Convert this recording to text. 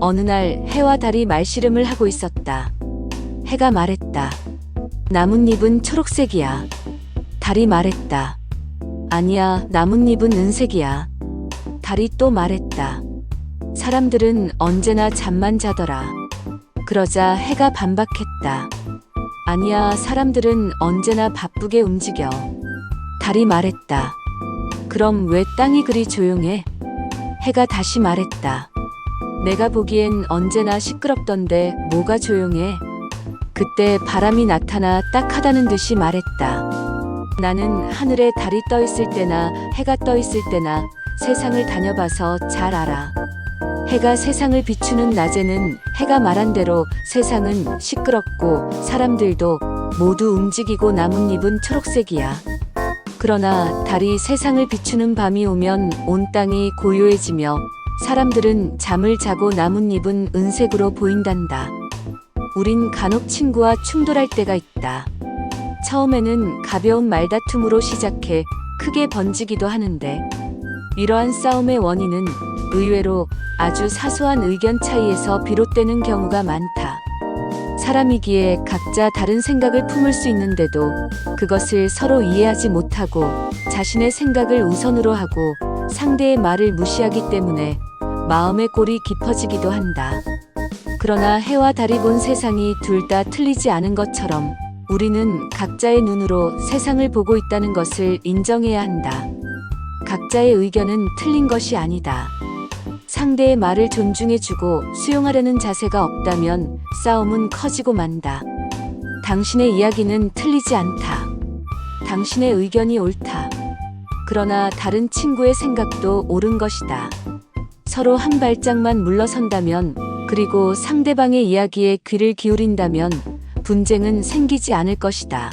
어느 날 해와 달이 말씨름을 하고 있었다. 해가 말했다. 나뭇잎은 초록색이야. 달이 말했다. 아니야, 나뭇잎은 은색이야. 달이 또 말했다. 사람들은 언제나 잠만 자더라. 그러자 해가 반박했다. 아니야, 사람들은 언제나 바쁘게 움직여. 달이 말했다. 그럼 왜 땅이 그리 조용해? 해가 다시 말했다. 내가 보기엔 언제나 시끄럽던데 뭐가 조용해? 그때 바람이 나타나 딱하다는 듯이 말했다. 나는 하늘에 달이 떠 있을 때나 해가 떠 있을 때나 세상을 다녀봐서 잘 알아. 해가 세상을 비추는 낮에는 해가 말한 대로 세상은 시끄럽고 사람들도 모두 움직이고 나뭇잎은 초록색이야. 그러나 달이 세상을 비추는 밤이 오면 온 땅이 고요해지며 사람들은 잠을 자고 나뭇잎은 은색으로 보인단다. 우린 간혹 친구와 충돌할 때가 있다. 처음에는 가벼운 말다툼으로 시작해 크게 번지기도 하는데 이러한 싸움의 원인은 의외로 아주 사소한 의견 차이에서 비롯되는 경우가 많다. 사람이기에 각자 다른 생각을 품을 수 있는데도 그것을 서로 이해하지 못하고 자신의 생각을 우선으로 하고 상대의 말을 무시하기 때문에 마음의 골이 깊어지기도 한다. 그러나 해와 달이 본 세상이 둘 다 틀리지 않은 것처럼 우리는 각자의 눈으로 세상을 보고 있다는 것을 인정해야 한다. 각자의 의견은 틀린 것이 아니다. 상대의 말을 존중해주고 수용하려는 자세가 없다면 싸움은 커지고 만다. 당신의 이야기는 틀리지 않다. 당신의 의견이 옳다. 그러나 다른 친구의 생각도 옳은 것이다. 서로 한 발짝만 물러선다면 그리고 상대방의 이야기에 귀를 기울인다면 분쟁은 생기지 않을 것이다.